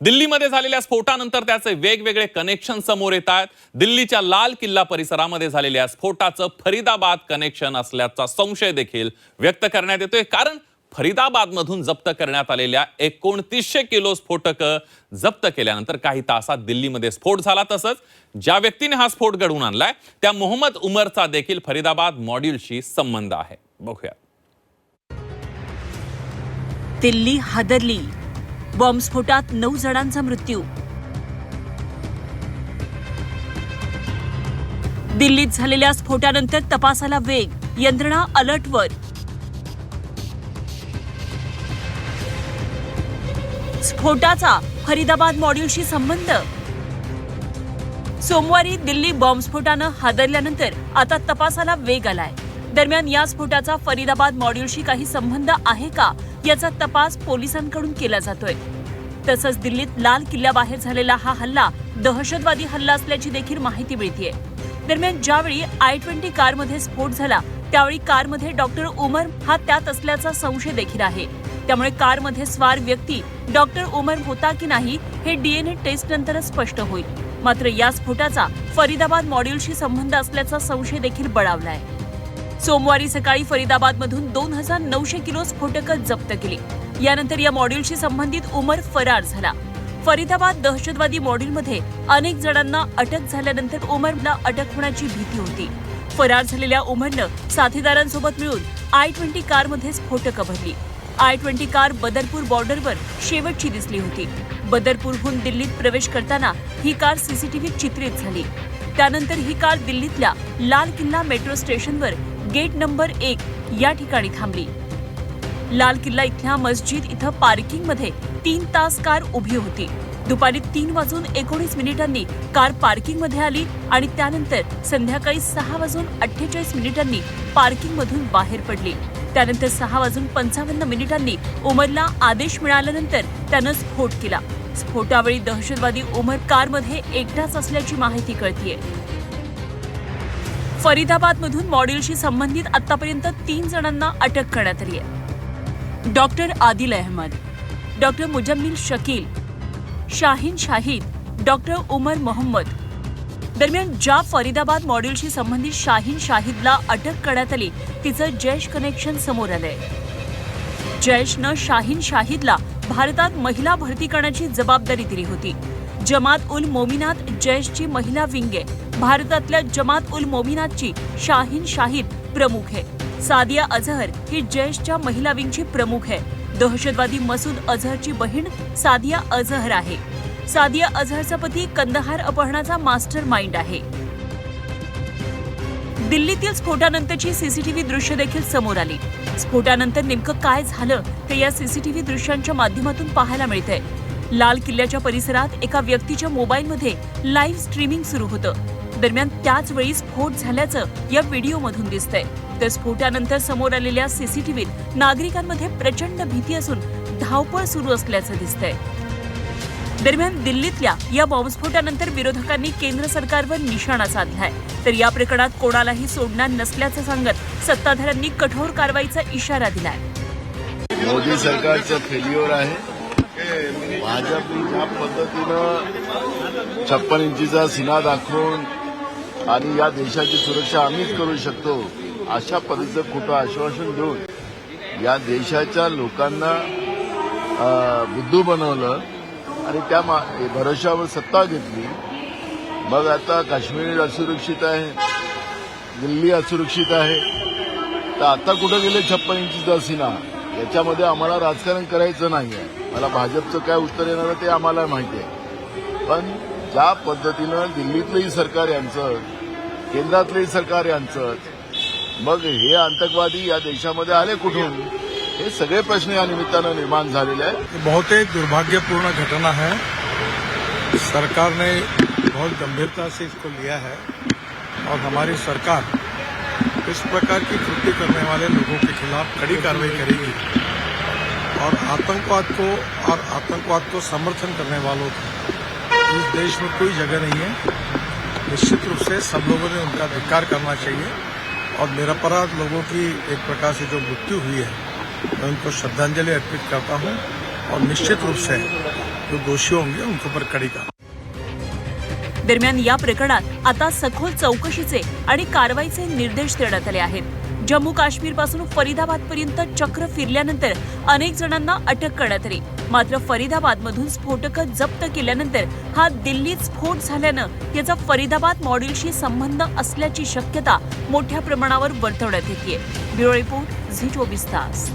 दिल्लीमध्ये झालेल्या स्फोटानंतर त्याचे वेगवेगळे कनेक्शन समोर येत आहेत. दिल्लीच्या लाल किल्ला परिसरामध्ये झालेल्या स्फोटाचं फरीदाबाद कनेक्शन असल्याचा संशय देखील व्यक्त करण्यात येतोय. कारण फरीदाबादमधून जप्त करण्यात आलेल्या एकोणतीसशे किलो स्फोटक जप्त केल्यानंतर काही तासात दिल्लीमध्ये स्फोट झाला. तसंच ज्या व्यक्तीने हा स्फोट घडवून आणलाय त्या मोहम्मद उमरचा देखील फरीदाबाद मॉड्यूलशी संबंध आहे. बघूया. दिल्ली हादरली. बॉम्बस्फोटात नऊ जणांचा मृत्यू. दिल्लीत झालेल्या स्फोटानंतर तपासाला वेग यंत्रणा अलर्टवर स्फोटाचा फरीदाबाद मॉड्यूलशी संबंध. सोमवारी दिल्ली बॉम्बस्फोटानं हादरल्यानंतर आता तपासाला वेग आलाय. दरम्यान या स्फोटाचा फरीदाबाद मॉड्यूलशी काही संबंध आहे का याचा तपास पोलिसांकडून केला जातोय. तसंच दिल्लीत लाल किल्ल्याबाहेर झालेला हा हल्ला दहशतवादी हल्ला असल्याची देखील माहिती मिळतीये. दरम्यान ज्यावेळी आय ट्वेंटी कारमध्ये स्फोट झाला त्यावेळी कारमध्ये डॉक्टर उमर हा त्यात असल्याचा संशय देखील आहे. त्यामुळे कारमध्ये स्वार व्यक्ती डॉक्टर उमर होता की नाही हे डीएनए टेस्ट नंतरच स्पष्ट होईल. मात्र या स्फोटाचा फरीदाबाद मॉड्यूलशी संबंध असल्याचा संशय देखील बळावलाय. सोमवारी सकाळी फरीदाबादमधून दोन हजार नऊशे किलो स्फोटकं जप्त केली. यानंतर या मॉड्यूलशी संबंधित उमर फरार झाला. फरीदाबाद दहशतवादी मॉड्यूलमध्ये अनेक जणांना अटक झाल्यानंतर उमरला अटक होण्याची भीती होती. फरार झालेल्या उमरनं साथीदारांसोबत मिळून आय ट्वेंटी कारमध्ये स्फोटकं भरली. आय ट्वेंटी कार बदरपूर बॉर्डरवर शेवटची दिसली होती. बदरपूरहून दिल्लीत प्रवेश करताना ही कार सीसीटीव्हीत चित्रित झाली. त्यानंतर ही कार दिल्लीतल्या लाल किल्ला मेट्रो स्टेशनवर गेट नंबर एक या ठिकाणी थांबली. लाल किल्ला इथल्या मस्जिद इथं पार्किंगमध्ये तीन तास कार उभी होती. दुपारी तीन वाजून एकोणीस मिनिटांनी कार पार्किंगमध्ये आली आणि त्यानंतर संध्याकाळी सहा वाजून अठ्ठेचाळीस मिनिटांनी पार्किंगमधून बाहेर पडली. त्यानंतर सहा वाजून पंचावन्न मिनिटांनी उमरला आदेश मिळाल्यानंतर त्यानं स्फोट केला. स्फोटावेळी दहशतवादी उमर कारमध्ये एकटाच असल्याची माहिती कळतीये. फरीदाबादमधून मॉड्यूलशी संबंधित आतापर्यंत तीन जणांना अटक करण्यात आली आहे. Doctor Adil Ahmad doctor Muzammil Shakeel Shaheen Shahid doctor Umar Mohammad. दरम्यान ज्या फरीदाबाद मॉड्यूलशी संबंधित शाहीन शाहिदला अटक करण्यात आली तिचं जैश कनेक्शन समोर आलंय. जैशनं शाहीन शाहिदला भारतात महिला भरती करण्याची जबाबदारी दिली होती. जमात उल मोमिनात जैशची महिला विंग. आहे भारतातल्या जमात उल मोमिनातची शाहीन शाहिद प्रमुख आहे. सादिया अझहर ही जैशच्या महिला विंगची प्रमुख आहे. दहशतवादी मसूद अझहरची बहीण सादिया अझहर आहे. सादिया अझहरचा पती कंदहार अपहरणाचा मास्टर माइंड आहे. दिल्लीतील स्फोटानंतरची सीसीटीव्ही दृश्य देखील समोर आली. स्फोटानंतर नेमकं काय झालं ते या सीसीटीव्ही दृश्यांच्या माध्यमातून पाहायला मिळतंय. लाल किल्ल्याच्या परिसरात एका व्यक्तीच्या मोबाईलमध्ये लाईव्ह स्ट्रीमिंग सुरू होतं. दरम्यान त्याच वेळी स्फोट झाल्याचं या व्हिडिओमधून दिसतंय. तर स्फोटानंतर समोर आलेल्या सीसीटीव्हीत नागरिकांमध्ये प्रचंड भीती असून धावपळ सुरू असल्याचं दिसतंय. दरम्यान दिल्लीतल्या या बॉम्बस्फोटानंतर विरोधकांनी केंद्र सरकारवर निशाणा साधलाय. तर या प्रकरणात कोणालाही सोडणार नसल्याचं सांगत सत्ताधाऱ्यांनी कठोर कारवाईचा इशारा दिलाय. मोदी सरकारचं फेल्युअर आहे. भाजपने ज्या पद्धतीनं छप्पन इंचीचा सिना दाखवून आणि या देशाची सुरक्षा आम्हीच करू शकतो अशा पद्धतीचं खोटं आश्वासन देऊन या देशाच्या लोकांना बुद्धू बनवलं आणि त्या मा- भरोशावर सत्ता घेतली. मग आता काश्मीर असुरक्षित आहे दिल्ली असुरक्षित आहे. तर आता कुठं गेले छप्पन इंचीचा सिना याच्यामध्ये आम्हाला राजकारण करायचं नाही आहे मला भाजपचं काय उत्तर येणार ते आम्हाला माहिती आहे. पण ज्या पद्धतीनं दिल्लीतलंही सरकार यांचं केंद्रातलंही सरकार यांचं मग हे आतंकवादी या देशामध्ये आले कुठून? हे सगळे प्रश्न या निमित्तानं निर्माण झालेले आहेत. बहुतेक दुर्भाग्यपूर्ण घटना है सरकार ने बहुत गंभीरता से इसको लिया है और हमारी सरकार इस प्रकार की कृत्य करने वाले लोगों के खिलाफ कड़ी कार्रवाई करेगी और आतंकवाद को और आतंकवाद को समर्थन करने वालों को। इस देश में कोई जगह नहीं है। निश्चित रूप से सब लोगों ने उनका धिक्कार करना चाहिए और निरपराध लोगों की एक प्रकार से जो मृत्यु हुई है, मैं उनको श्रद्धांजलि अर्पित करता हूँ और निश्चित रूप से जो दोषी होंगे उनके ऊपर कड़ी का दरम्यान या प्रकरणात आता सखोल चौकशीचे आणि कारवाईचे निर्देश देण्यात आले आहेत. जम्मू काश्मीरपासून फरीदाबाद पर्यंत चक्र फिरल्यानंतर अनेक जणांना अटक करण्यात आली. मात्र फरीदाबाद मधून स्फोटक जप्त केल्यानंतर हा दिल्लीत स्फोट झाल्यानं याचा फरीदाबाद मॉडेलशी संबंध असल्याची शक्यता मोठ्या प्रमाणावर वर्तवण्यात येते ब्युरो रिपोर्ट झी चोवीस तास.